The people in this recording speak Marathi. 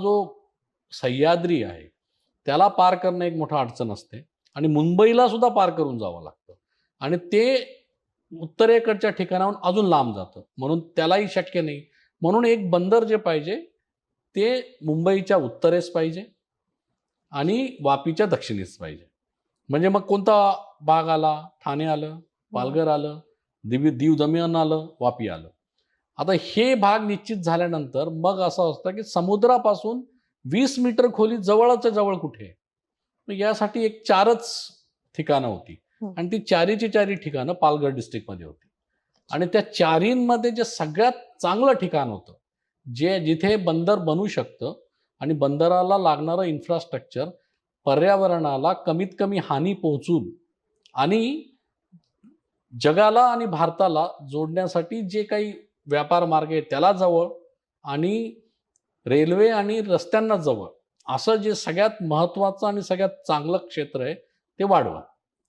जो सह्याद्री आहे त्याला पार करणं एक मोठं अडचण असते आणि मुंबईला सुद्धा पार करून जावं लागतं. आणि ते उत्तरेकडच्या ठिकाणाहून अजून लांब जातं. म्हणून त्यालाही शक्य नाही. म्हणून एक बंदर जे पाहिजे ते मुंबईच्या उत्तरेस पाहिजे आणि वापीच्या दक्षिणेस पाहिजे. म्हणजे मग कोणता भाग आला? ठाणे आलं पालघर आलं दिव दीव दमयन आलं वापी आलं. आता हे भाग निश्चित झाल्यानंतर मग असं असतं की समुद्रापासून वीस मीटर खोली जवळच्या जवळ कुठे यासाठी एक चारच ठिकाणं होती. आणि ती चारीची चारी ठिकाणं पालघर डिस्ट्रिक्टमध्ये होती. आणि त्या चारींमध्ये जे सगळ्यात चांगलं ठिकाण होतं जे जिथे बंदर बनू शकतं आणि बंदराला लागणारं इन्फ्रास्ट्रक्चर पर्यावरणाला कमीत कमी हानी पोहोचून आणि जगाला आणि भारताला जोडण्यासाठी जे काही व्यापार मार्ग आहे त्याला जवळ आणि रेल्वे आणि रस्त्यांना जवळ. असं जे सगळ्यात महत्त्वाचं आणि सगळ्यात चांगलं क्षेत्र आहे ते वाढवा.